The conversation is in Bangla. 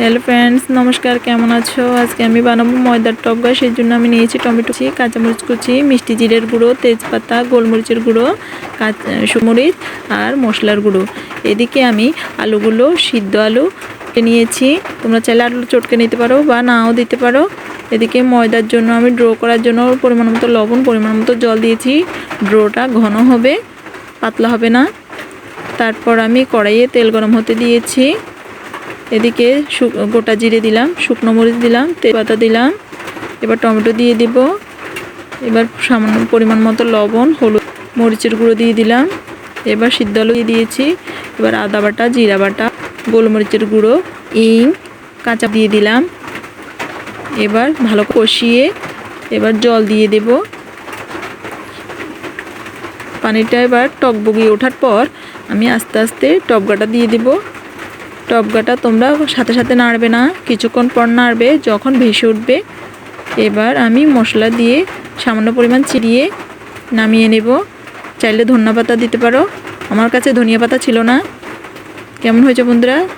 হ্যালো ফ্রেন্ডস নমস্কার, কেমন আছো? আজকে আমি বানাবো ময়দার টপগা সেই জন্য আমি নিয়েছি টমেটো কুচি, কাঁচামরিচ কুচি, মিষ্টি জিরের গুঁড়ো, তেজপাতা, গোলমরিচের গুঁড়ো সুমরিচ আর মশলার গুঁড়ো। এদিকে আমি আলুগুলো, সিদ্ধ আলু নিয়েছি। তোমরা চাইলে আলু চটকে নিতে পারো বা নাও দিতে পারো। এদিকে ময়দার জন্য আমি ড্রো করার জন্য পরিমাণ মতো লবণ, পরিমাণ মতো জল দিয়েছি। ড্রোটা ঘন হবে, পাতলা হবে না। তারপর আমি কড়াইয়ে তেল গরম হতে দিয়েছি। এদিকে গোটা জিরে দিলাম, শুকনো মরিচ দিলাম, তেজপাতা দিলাম, এবার টমেটো দিয়ে দিব। এবার সামান্য পরিমাণ মতো লবণ, হলুদ মরিচের গুঁড়ো দিয়ে দিলাম। এবার সিদ্ধ আলু দিয়ে দিয়েছি। এবার আদা বাটা, জিরা বাটা, গোলমরিচের গুঁড়ো ইং কাঁচা দিয়ে দিলাম। এবার ভালো কষিয়ে এবার জল দিয়ে দেব। পানিটা এবার টক বগিয়ে ওঠার পর আমি আস্তে আস্তে টপগাটা দিয়ে দেব। টপগাটা তোমরা সাথে সাথে নাড়বে না, কিছুক্ষণ পর নাড়বে, যখন ভেসে উঠবে। এবার আমি মশলা দিয়ে সামান্য পরিমাণ চিড়িয়ে নামিয়ে নেব। চাইলে ধনিয়া পাতা দিতে পারো। আমার কাছে ধনিয়া পাতা ছিল না। কেমন হয়েছে বন্ধুরা?